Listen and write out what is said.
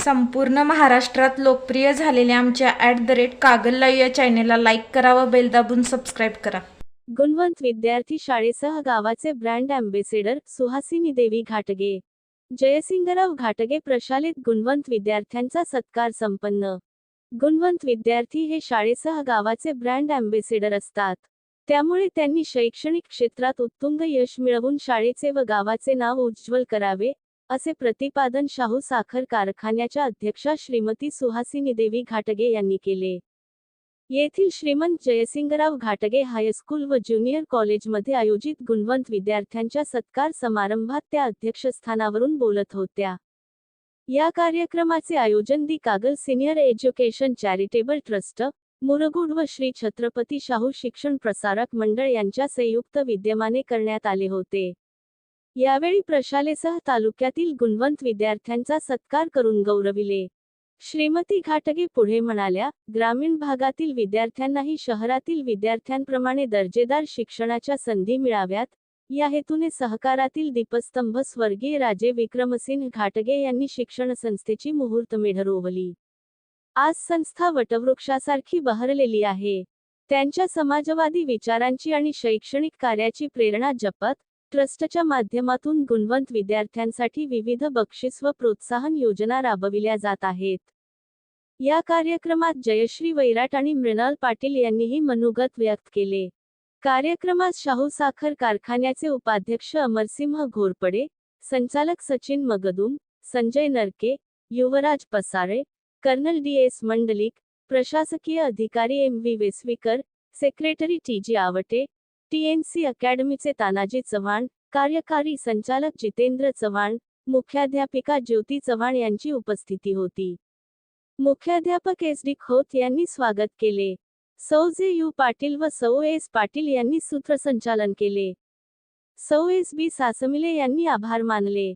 संपूर्ण महाराष्ट्रात लोकप्रिय झालेल्या आमच्या at the rate Kagal live या चॅनेलला लाईक करा व बेल दाबून सबस्क्राईब करा. गुणवंत विद्यार्थी शाळेसह गावाचे ब्रँड अँबेसेडर सुहासिनी देवी घाटगे. जयसिंगराव घाटगे प्रशालित गुणवंत विद्यार्थ्यांचा सत्कार संपन्न. गुणवंत विद्यार्थी हे शाळेसह गावाचे ब्रँड अँबेसेडर असतात. त्यामुळे त्यांनी शैक्षणिक क्षेत्रात उत्तुंग यश मिळवून शाळेचे व गावाचे नाव उज्ज्वल करावे असे प्रतिपादन शाहू साखर कारखान्याच्या अध्यक्षा श्रीमती सुहासिनी देवी घाटगे यांनी केले. येथील श्रीमंत जयसिंगराव घाटगे हायस्कूल व ज्युनियर कॉलेजमध्ये आयोजित गुणवंत विद्यार्थ्यांच्या सत्कार समारंभात त्या अध्यक्षस्थानावरून बोलत होत्या. या कार्यक्रमाचे आयोजन the Kagal senior education charitable trust Murgud व श्री छत्रपती शाहू शिक्षण प्रसारक मंडळ यांच्या संयुक्त विद्यमाने करण्यात आले होते. यावेळी प्रशालेसह तालुक्यातील गुणवंत विद्यार्थ्यांचा सत्कार करून गौरविले. श्रीमती घाटगे पुढे म्हणाल्या ग्रामीण भागातील विद्यार्थ्यांनाही शहरातील विद्यार्थ्यांप्रमाणे दर्जेदार शिक्षणाच्या संधी मिळाव्यात. या हेतूने सहकारातील दीपस्तंभ स्वर्गीय राजे विक्रमसिंह घाटगे यांनी शिक्षण संस्थेची मुहूर्तमेढ रोवली आज संस्था वटवृक्षासारखी बहरलेली आहे. त्यांच्या समाजवादी विचारांची आणि शैक्षणिक कार्याची प्रेरणा जपत ट्रस्टच्या माध्यमातून गुणवंत विद्यार्थ्यांसाठी विविध बक्षीस व प्रोत्साहन योजना राबविल्या जात आहेत. या कार्यक्रमात जयश्री वैराट आणि मृणाल पाटील यांनीही मनोगत व्यक्त केले. कार्यक्रमात शाहू साखर कारखान्याचे उपाध्यक्ष अमरसिंह घोरपडे संचालक सचिन मगदुम संजय नरके युवराज पसारे कर्नल डी एस मंडलिक प्रशासकीय अधिकारी M V Vesvikar secretary T G Awate TNC अकॅडमीचे Tanaji Chavan कार्यकारी संचालक जितेंद्र चव्हाण मुख्याध्यापिका ज्योती चव्हाण यांची उपस्थिती होती. मुख्याध्यापक एस डी खोत यांनी स्वागत केले. सौ जे यू पाटील व सौ एस पाटील यांनी सूत्रसंचालन केले. सौ एस बी सासमिले यांनी आभार मानले.